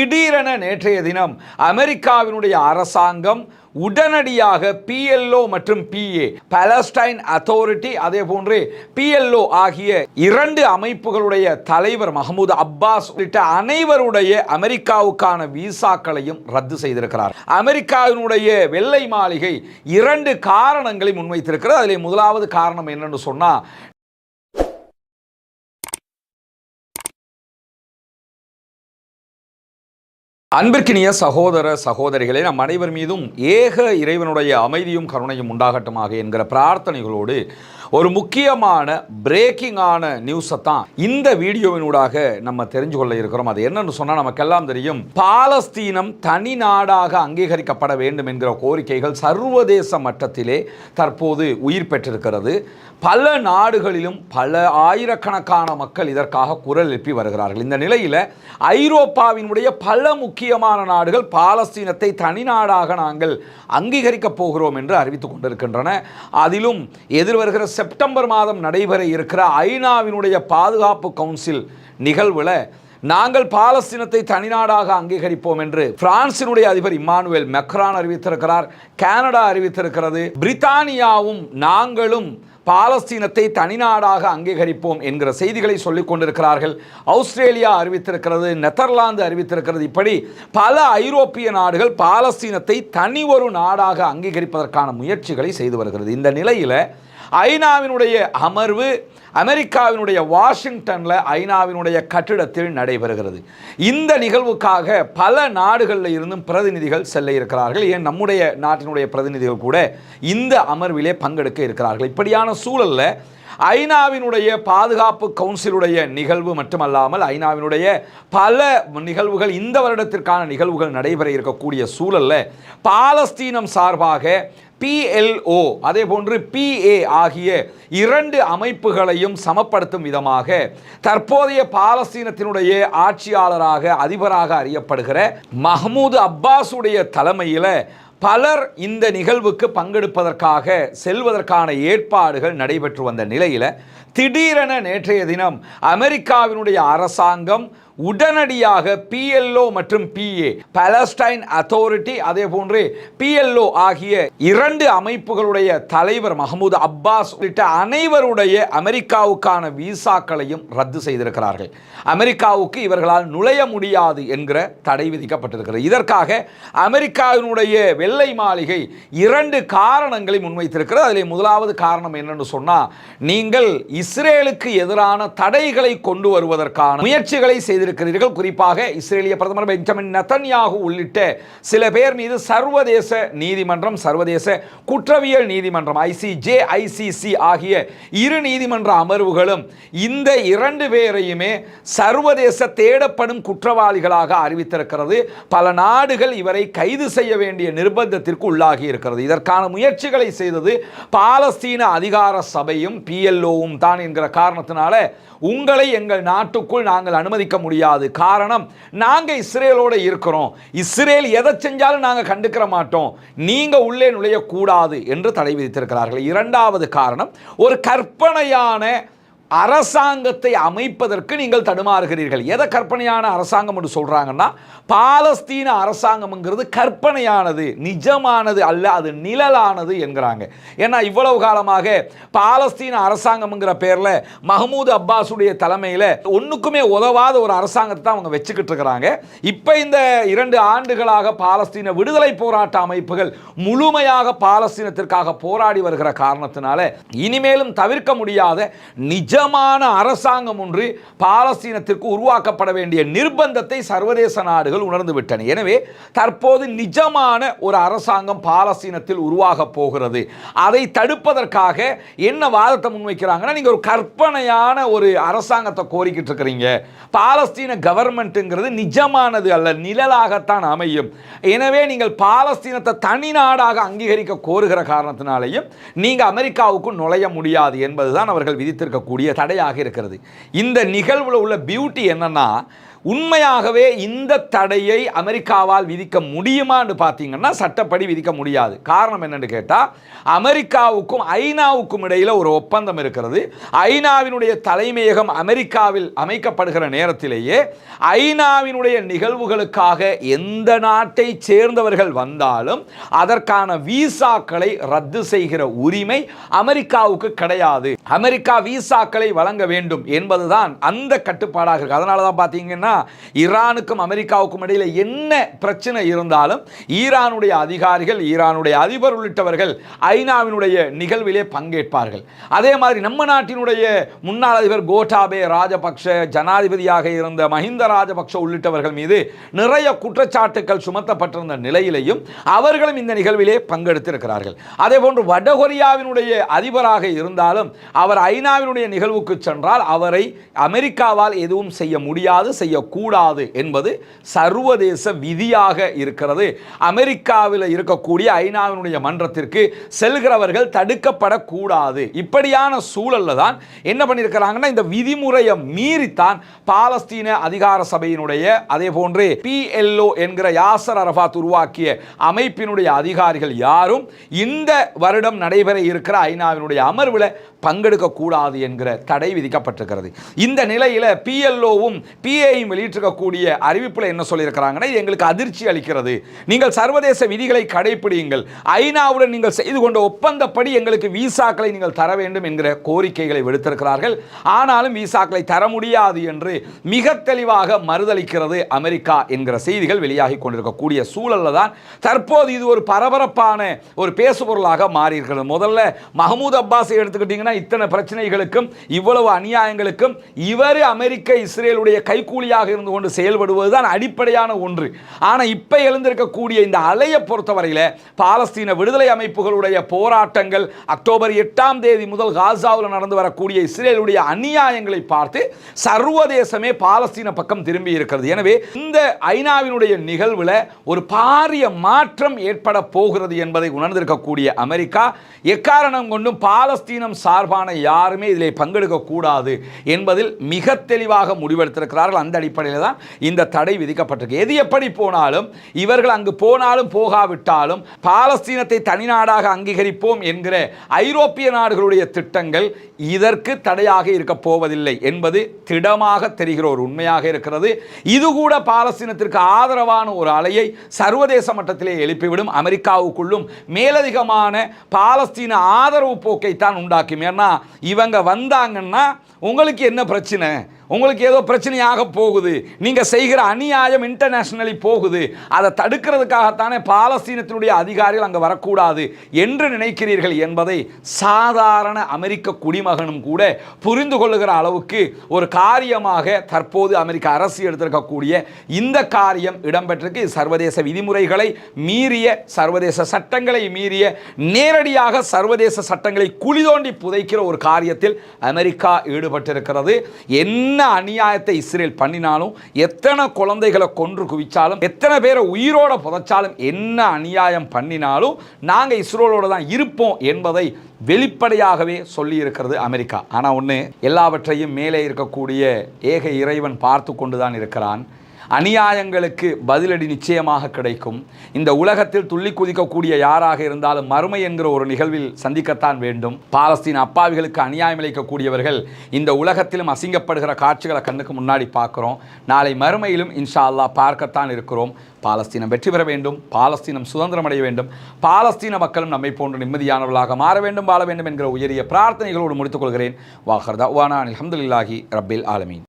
திடீரென நேற்றைய தினம் அமெரிக்காவினுடைய அரசாங்கம் உடனடியாக பிஎல்ஓ மற்றும் பிஏ பலஸ்டைன் அத்தாரிட்டி அதே போன்று பிஎல்ஓ ஆகிய இரண்டு அமைப்புகளுடைய தலைவர் மஹமூத் அப்பாஸ் உள்ளிட்ட அனைவருடைய அமெரிக்காவுக்கான விசாக்களையும் ரத்து செய்திருக்கிறார். அமெரிக்காவினுடைய வெள்ளை மாளிகை இரண்டு காரணங்களை முன்வைத்திருக்கிறது. அதில் முதலாவது காரணம் என்னன்னு சொன்னா அன்பிற்கினிய சகோதர சகோதரிகளே நம் அனைவர் மீதும் ஏக இறைவனுடைய அமைதியும் கருணையும் உண்டாகட்டுமாக என்கிற பிரார்த்தனைகளோடு ஒரு முக்கியமான பிரேக்கிங்கான நியூஸை தான் இந்த வீடியோவினூடாக நம்ம தெரிஞ்சு கொள்ள இருக்கிறோம். அது என்னன்னு சொன்னால் நமக்கெல்லாம் தெரியும். பாலஸ்தீனம் தனி நாடாக அங்கீகரிக்கப்பட வேண்டும் என்கிற கோரிக்கைகள் சர்வதேச மட்டத்திலே தற்போது உயிர் பெற்றிருக்கிறது. பல நாடுகளிலும் பல ஆயிரக்கணக்கான மக்கள் இதற்காக குரல் எழுப்பி வருகிறார்கள். இந்த நிலையில் ஐரோப்பாவினுடைய பல முக்கியமான நாடுகள் பாலஸ்தீனத்தை தனி நாடாக நாங்கள் அங்கீகரிக்கப் போகிறோம் என்று அறிவித்துக் கொண்டிருக்கின்றன. அதிலும் எதிர்வருகிற செப்டம்பர் மாதம் நடைபெற இருக்கிற ஐநாவினுடைய பாதுகாப்பு கவுன்சில் நிகழ்வில் நாங்கள் பாலஸ்தீனத்தை தனிநாடாக அங்கீகரிப்போம் என்று பிரான்சினுடைய அதிபர் இம்மானுவேல் மெக்ரான் அறிவித்திருக்கிறார் கனடா அறிவித்திருக்கிறது. பிரித்தானியாவும் நாங்களும் பாலஸ்தீனத்தை தனிநாடாக அங்கீகரிப்போம் என்கிற செய்திகளை சொல்லிக் கொண்டிருக்கிறார்கள். ஆஸ்திரேலியா அறிவித்திருக்கிறது நெதர்லாந்து அறிவித்திருக்கிறது. இப்படி பல ஐரோப்பிய நாடுகள் பாலஸ்தீனத்தை தனி ஒரு நாடாக அங்கீகரிப்பதற்கான முயற்சிகளை செய்து வருகிறது. இந்த நிலையில் ஐநாவினுடைய அமர்வு அமெரிக்காவினுடைய வாஷிங்டனில் ஐநாவினுடைய கட்டிடத்தில் நடைபெறுகிறது. இந்த நிகழ்வுக்காக பல நாடுகளில் இருந்தும் பிரதிநிதிகள் செல்ல இருக்கிறார்கள். ஏன்? நம்முடைய நாட்டினுடைய பிரதிநிதிகள் கூட இந்த அமர்விலே பங்கெடுக்க இருக்கிறார்கள். இப்படியான சூழலில் ஐநாவினுடைய பாதுகாப்பு கவுன்சிலுடைய நிகழ்வு மட்டுமல்லாமல் ஐநாவினுடைய பல நிகழ்வுகள் இந்த வருடத்திற்கான நிகழ்வுகள் நடைபெற இருக்கக்கூடிய சூழலில் பாலஸ்தீனம் சார்பாக பிஎல்ஓ அதே போன்று பிஏ ஆகிய இரண்டு அமைப்புகளையும் சமப்படுத்தும் விதமாக தற்போதைய பாலஸ்தீனத்தினுடைய ஆட்சியாளராக அதிபராக அறியப்படுகிற மஹமூது அப்பாஸுடைய தலைமையில் பலர் இந்த நிகழ்வுக்கு பங்கெடுப்பதற்காக செல்வதற்கான ஏற்பாடுகள் நடைபெற்று வந்த நிலையில் திடீரென நேற்றைய தினம் அமெரிக்காவினுடைய அரசாங்கம் உடனடியாக பிஎல்ஓ மற்றும் பிஏ பலஸ்டைன் அத்தாரிட்டி அதே போன்று பிஎல்ஓ ஆகிய இரண்டு அமைப்புகளுடைய தலைவர் மஹமூத் அப்பாஸ் உள்ளிட்ட அனைவருடைய அமெரிக்காவுக்கான விசாக்களையும் ரத்து செய்திருக்கிறார்கள். அமெரிக்காவுக்கு இவர்களால் நுழைய முடியாது என்கிற தடை விதிக்கப்பட்டிருக்கிறது. இதற்காக அமெரிக்காவினுடைய வெள்ளை மாளிகை இரண்டு காரணங்களை முன்வைத்திருக்கிறது. அதில் முதலாவது காரணம் என்னன்னு சொன்னால் நீங்கள் இஸ்ரேலுக்கு எதிரான தடைகளை கொண்டு வருவதற்கான முயற்சிகளை செய்து செய்திருக்கிறீர்கள் குறிப்பாக இஸ்ரேலிய பிரதமர் பெஞ்சமின் நத்தன்யாகு உள்ளிட்ட சில பேர் மீது சர்வதேச நீதிமன்றம் சர்வதேச குற்றவியல் நீதிமன்றம் ஐசிஜே ஐசிசி ஆகிய இரு நீதிமன்ற அமர்வுகளும் இந்த இரண்டு பேரையுமே சர்வதேச தேடப்படும் குற்றவாளிகளாக அறிவித்திருக்கிறது. பல நாடுகள் இவரை கைது செய்ய வேண்டிய நிர்பந்தத்திற்கு உள்ளாகி இருக்கிறது. இதற்கான முயற்சிகளை செய்தது பாலஸ்தீன அதிகார சபையும் பிஎல்ஓவும் தான் என்கிற காரணத்தினால உங்களை எங்கள் நாட்டுக்குள் நாங்கள் அனுமதிக்க முடியும். முடியாது. காரணம் நாங்கள் இஸ்ரேலோடு இருக்கிறோம். இஸ்ரேல் எதை செஞ்சாலும் நாங்கள் கண்டுக்கிற மாட்டோம். நீங்கள் உள்ளே நுழையக்கூடாது என்று தடை விதித்திருக்கிறார்கள். இரண்டாவது காரணம் ஒரு கற்பனையான அரசாங்கத்தை அமைப்பதற்கு நீங்கள் தடுமாறுகிறீர்கள். எதை கற்பனையான அரசாங்கம் என்று சொல்கிறாங்கன்னா பாலஸ்தீன அரசாங்கம்ங்கிறது கற்பனையானது நிஜமானது அல்ல அது நிழலானது என்கிறாங்க. ஏன்னா இவ்வளவு காலமாக பாலஸ்தீன அரசாங்கம்ங்கிற பேரில் மஹமூது அப்பாஸுடைய தலைமையில் ஒன்றுக்குமே உதவாத ஒரு அரசாங்கத்தை தான் அவங்க வச்சுக்கிட்டு இருக்கிறாங்க. இப்போ இந்த இரண்டு ஆண்டுகளாக பாலஸ்தீன விடுதலை போராட்ட அமைப்புகள் முழுமையாக பாலஸ்தீனத்திற்காக போராடி வருகிற காரணத்தினால இனிமேலும் தவிர்க்க முடியாத நிஜ நிஜமான அரசாங்கம் ஒன்று பாலஸ்தீனத்திற்கு உருவாக்கப்பட வேண்டிய நிர்பந்தத்தை சர்வதேச நாடுகள் உணர்ந்து விட்டன. எனவே தற்போது நிஜமான ஒரு அரசாங்கம் பாலஸ்தீனத்தில் உருவாக போகிறது. அதை தடுப்பதற்காக என்ன வாதத்தை முன்வைக்கிறாங்கன்னா நீங்கள் ஒரு கற்பனையான ஒரு அரசாங்கத்தை கோரிக்கிட்டு இருக்கிறீங்க. பாலஸ்தீன கவர்மெண்ட்டுங்கிறது நிஜமானது அல்ல நிழலாகத்தான் அமையும். எனவே நீங்கள் பாலஸ்தீனத்தை தனி நாடாக அங்கீகரிக்க கோருகிற காரணத்தினாலேயும் நீங்கள் அமெரிக்காவுக்கு நுழைய முடியாது என்பதுதான் அவர்கள் விதித்திருக்கக்கூடிய தடையாக இருக்கிறது. இந்த நிகழ்வில் உள்ள பியூட்டி என்னன்னா உண்மையாகவே இந்த தடையை அமெரிக்காவால் விதிக்க முடியுமான்னு பார்த்தீங்கன்னா சட்டப்படி விதிக்க முடியாது. காரணம் என்னன்னு கேட்டால் அமெரிக்காவுக்கும் ஐநாவுக்கும் இடையில் ஒரு ஒப்பந்தம் இருக்கிறது. ஐநாவினுடைய தலைமையகம் அமெரிக்காவில் அமைக்கப்படுகிற நேரத்திலேயே ஐநாவினுடைய நிகழ்வுகளுக்காக எந்த நாட்டை சேர்ந்தவர்கள் வந்தாலும் அதற்கான வீசாக்களை ரத்து செய்கிற உரிமை அமெரிக்காவுக்கு கிடையாது. அமெரிக்கா வீசாக்களை வழங்க வேண்டும் என்பதுதான் அந்த கட்டுப்பாடாக இருக்கு. அதனால தான் பார்த்தீங்கன்னா ஈரானுக்கும் அமெரிக்காவுக்கும் இடையில் என்ன பிரச்சனை இருந்தாலும் ஈரானுடைய அதிகாரிகள் ஈரானுடைய அதிபர் உள்ளிட்டவர்கள் ஐநாவினுடைய நிகழ்விலே பங்கேற்பார்கள். அதே மாதிரி நம்ம நாட்டினுடைய முன்னாள் அதிபர் கோட்டாபே ராஜபக்ஷ ஜனாதிபதியாக இருந்த மஹிந்த ராஜபக்ஷ உள்ளிட்டவர்கள் மீது நிறைய குற்றச்சாட்டுகள் சுமத்தப்பட்டிருந்த நிலையிலையும் அவர்களும் இந்த நிகழ்விலே பங்கெடுத்திருக்கிறார்கள். அதே போன்று வடகொரியாவினுடைய அதிபராக இருந்தாலும் அவர் ஐநாவினுடைய நிகழ்வுக்கு சென்றால் அவரை அமெரிக்காவால் எதுவும் செய்ய முடியாது செய்யக்கூடாது என்பது சர்வதேச விதியாக இருக்கிறது. அமெரிக்காவில் இருக்கக்கூடிய ஐநாவினுடைய மன்றத்திற்கு செல்கிறவர்கள் தடுக்கப்படக்கூடாது. இப்படியான சூழலில் தான் என்ன பண்ணியிருக்கிறாங்கன்னா இந்த விதிமுறையை மீறித்தான் பாலஸ்தீன அதிகார சபையினுடைய அதே போன்று பிஎல்ஓ என்கிற யாசர் அரபாத் உருவாக்கிய அமைப்பினுடைய அதிகாரிகள் யாரும் இந்த வருடம் நடைபெற இருக்கிற ஐநாவினுடைய அமர்வில் பங்கெடுக்கக்கூடாது என்கிற தடை விதிக்கப்பட்டிருக்கிறது. இந்த நிலையில் பிஎல்ஓவும் பிஏயும் வெளியிட்டிருக்கக்கூடிய அறிவிப்பில் என்ன சொல்லியிருக்கிறாங்கன்னா எங்களுக்கு அதிர்ச்சி அளிக்கிறது. நீங்கள் சர்வதேச விதிகளை கடைபிடியுங்கள் ஐநாவுடன் நீங்கள் செய்து கொண்ட ஒப்பந்தப்படி எங்களுக்கு விசாக்களை நீங்கள் தர வேண்டும் என்கிற கோரிக்கைகளை விடுத்திருக்கிறார்கள். ஆனாலும் விசாக்களை தர முடியாது என்று மிக தெளிவாக மறுதளிக்கிறது அமெரிக்கா என்கிற செய்திகள் வெளியாகி கொண்டிருக்கக்கூடிய சூழலில் தான் தற்போது இது ஒரு பரபரப்பான ஒரு பேசுபொருளாக மாறி இருக்கிறது முதல்ல மஹமூத் அப்பாஸை எடுத்துக்கிட்டிங்கன்னா இத்தனை பிரச்சனைகளுக்கும் இவ்வளவு அநியாயங்களுக்கும் இவர் அமெரிக்க இஸ்ரேலுடைய கைக்கூலியாக இருந்து கொண்டு செயல்படுவது தான் அடிப்படையான ஒன்று. ஆனால் இப்போ எழுந்திருக்கக்கூடிய இந்த அலையை பொறுத்தவரையில் பாலஸ்தீன விடுதலை அமைப்புகளுடைய போராட்டங்கள் அக்டோபர் எட்டாம் தேதி முதல் காசாவில் நடந்து வரக்கூடிய இஸ்ரேலுடைய அநியாயங்களை பார்த்து சர்வதேசமே பாலஸ்தீன பக்கம் திரும்பி இருக்கிறது. எனவே இந்த ஐநாவினுடைய நிகழ்வில் ஒரு பாரிய மாற்றம் ஏற்பட போகிறது என்பதை உணர்ந்திருக்கக்கூடிய அமெரிக்கா எக்காரணம் கொண்டும் பாலஸ்தீனம் சார்பான யாருமே இதில் பங்கெடுக்கக்கூடாது என்பதில் மிக தெளிவாக முடிவெடுத்திருக்கிறார்கள். அந்த அடிப்படையில் தான் இந்த தடை விதிக்கப்பட்டிருக்கு. எது எப்படி போனாலும் இவர்கள் அங்கு போனாலும் போகாவிட்டாலும் பாலஸ்தீனத்தை தனிநாடாக அங்கீகரிப்போம் என்கிற ஐரோப்பிய நாடுகளுடைய திட்டங்கள் இதற்கு தடையாக இருக்க போவதில்லை என்பது திடமாக தெரிகிற ஒரு உண்மையாக இருக்கிறது. இது கூட பாலஸ்தீனத்திற்கு ஆதரவான ஒரு அலையை சர்வதேச மட்டத்திலே எழுப்பிவிடும் அமெரிக்காவுக்குள்ளும் மேலதிகமான பாலஸ்தீன ஆதரவு போக்கை தான் உண்டாக்கும். ஏன்னா இவங்க வந்தாங்கன்னா உங்களுக்கு என்ன பிரச்சனை? உங்களுக்கு ஏதோ பிரச்சனையாக போகுது. நீங்கள் செய்கிற அநியாயம் இன்டர்நேஷ்னலி போகுது. அதை தடுக்கிறதுக்காகத்தானே பாலஸ்தீனத்தினுடைய அதிகாரிகள் அங்கே வரக்கூடாது என்று நினைக்கிறீர்கள் என்பதை சாதாரண அமெரிக்க குடிமகனும் கூட புரிந்து கொள்ளுகிற அளவுக்கு ஒரு காரியமாக தற்போது அமெரிக்க அரசு எடுத்திருக்கக்கூடிய இந்த காரியம் இடம்பெற்றிருக்கு. சர்வதேச விதிமுறைகளை மீறிய சர்வதேச சட்டங்களை மீறிய நேரடியாக சர்வதேச சட்டங்களை குளிதோண்டி புதைக்கிற ஒரு காரியத்தில் அமெரிக்கா ஈடுபட்டிருக்கிறது. என்ன அநியாயத்தை இஸ்ரேல் பண்ணினாலும் எத்தனை குழந்தைகளை கொன்று குவிச்சாலும் எத்தனை பேரை உயிரோட புதைச்சாலும் என்ன அநியாயம் பண்ணினாலும் நாங்கள் இஸ்ரோலோட தான் இருப்போம் என்பதை வெளிப்படையாகவே சொல்லி இருக்கிறது அமெரிக்கா. ஆனால் ஒன்று எல்லாவற்றையும் மேலே இருக்கக்கூடிய ஏக இறைவன் பார்த்து கொண்டு தான் இருக்கிறான். அநியாயங்களுக்கு பதிலடி நிச்சயமாக கிடைக்கும். இந்த உலகத்தில் துள்ளி குதிக்கக்கூடிய யாராக இருந்தாலும் மறுமை என்கிற ஒரு நிகழ்வில் சந்திக்கத்தான் வேண்டும். பாலஸ்தீன் அப்பாவிகளுக்கு அநியாயம் இழைக்கக்கூடியவர்கள் இந்த உலகத்திலும் அசிங்கப்படுகிற காட்சிகளை கண்ணுக்கு முன்னாடி பார்க்குறோம். நாளை மறுமையிலும் இன்ஷா அல்லாஹ் பார்க்கத்தான் இருக்கிறோம். பாலஸ்தீனம் வெற்றி பெற வேண்டும். பாலஸ்தீனம் சுதந்திரம் அடைய வேண்டும். பாலஸ்தீன மக்களும் நம்மை போன்று நிம்மதியானவர்களாக மாற வேண்டும் வாழ வேண்டும் என்கிற உயரிய பிரார்த்தனைகளோடு முடித்துக் கொள்கிறேன். வாஹர்தா வானா அலமதுல்லாஹி ரபில் ஆலமீன்.